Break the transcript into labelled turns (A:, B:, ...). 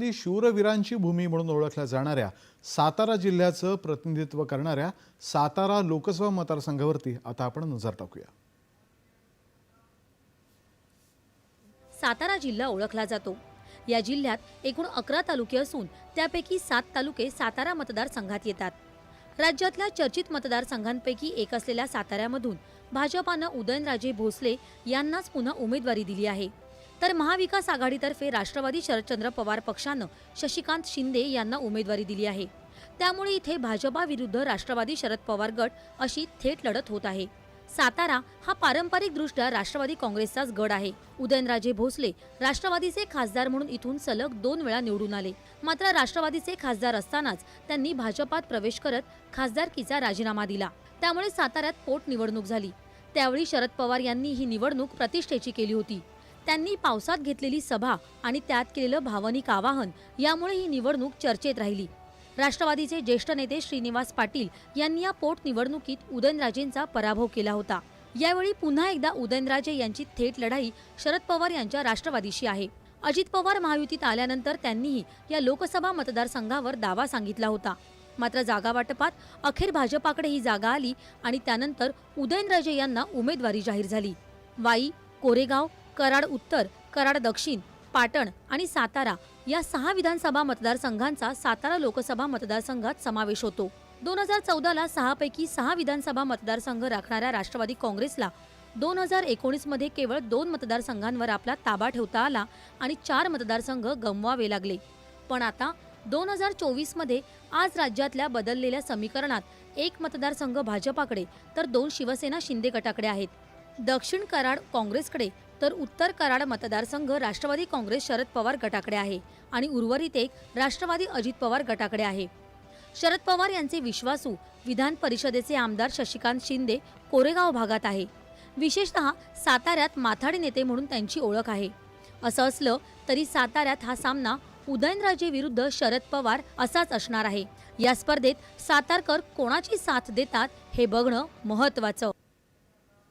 A: इतिहासातली शूरवीरांची भूमी म्हणून ओळखल्या जाणाऱ्या सातारा जिल्ह्याचं प्रतिनिधित्व करणाऱ्या सातारा लोकसभा मतदारसंघावरती आता आपण नजर टाकूया.
B: सातारा जिल्हा ओळखला जातो. या जिल्ह्यात एकूण अकरा तालुके असून त्यापैकी सात तालुके सातारा मतदारसंघात येतात. राज्यातल्या चर्चित मतदारसंघांपैकी एक असलेल्या साताऱ्यामधून भाजपानं उदयनराजे भोसले यांनाच पुन्हा उमेदवारी दिली आहे. तर महाविकास आघाडीतर्फे राष्ट्रवादी शरदचंद्र पवार पक्षानं शशिकांत शिंदे यांना उमेदवारी दिली आहे. त्यामुळे इथे भाजपा विरुद्ध राष्ट्रवादी शरद पवार गट अशी थेट लढत होत आहे. सातारा हा पारंपरिकदृष्ट्या राष्ट्रवादी काँग्रेसचाच गड आहे. उदयनराजे भोसले राष्ट्रवादीचे खासदार म्हणून इथून सलग दोन वेळा निवडून आले. मात्र राष्ट्रवादीचे खासदार असतानाच त्यांनी भाजपात प्रवेश करत खासदारकीचा राजीनामा दिला. त्यामुळे साताऱ्यात पोटनिवडणूक झाली. त्यावेळी शरद पवार यांनी ही निवडणूक प्रतिष्ठेची केली होती. त्यांनी पावसात घेतलेली सभा आणि त्यात केलेलं भावनिक आवाहन यामुळे ही निवडणूक चर्चेत राहिली. राष्ट्रवादीचे ज्येष्ठ नेते श्रीनिवास पाटील यांनी या पोटनिवडणुकीत उदयनराजेंचा पराभव केला होता. यावेळी पुन्हा एकदा उदयनराजे यांची थेट लढाई शरद पवार यांच्या राष्ट्रवादीशी आहे. अजित पवार महायुतीत आल्यानंतर त्यांनीही या लोकसभा मतदारसंघावर दावा सांगितला होता. मात्र जागा वाटपात अखेर भाजपाकडे ही जागा आली आणि त्यानंतर उदयनराजे यांना उमेदवारी जाहीर झाली. वाई कोरेगाव कराड उत्तर कराड दक्षिण पाटण आणि सातारा या सहा विधानसभा मतदारसंघांचा सातारा लोकसभा मतदारसंघात समावेश होतो. दोन हजार चौदाला सहापैकी सहा विधानसभा मतदारसंघ राखणाऱ्या राष्ट्रवादी काँग्रेसला दोन हजार एकोणीसमध्ये केवळ दोन मतदारसंघांवर आपला ताबा ठेवता आला आणि चार मतदारसंघ गमवावे लागले. पण आता दोन हजार चोवीसमध्ये आज राज्यातल्या बदललेल्या समीकरणात एक मतदारसंघ भाजपाकडे तर दोन शिवसेना शिंदे गटाकडे आहेत. दक्षिण कराड काँग्रेसकडे तर उत्तर कराड मतदारसंघ राष्ट्रवादी काँग्रेस शरद पवार गटाकडे आहे आणि उर्वरित एक राष्ट्रवादी अजित पवार गटाकडे आहे. शरद पवार यांचे विश्वासू विधान परिषदेचे आमदार शशिकांत शिंदे कोरेगाव भागात आहे. विशेषतः साताऱ्यात माथाडी नेते म्हणून त्यांची ओळख आहे. असं असलं तरी साताऱ्यात हा सामना उदयनराजे विरुद्ध शरद पवार असाच असणार आहे. या स्पर्धेत सातारकर कोणाची साथ देतात हे बघणं महत्वाचं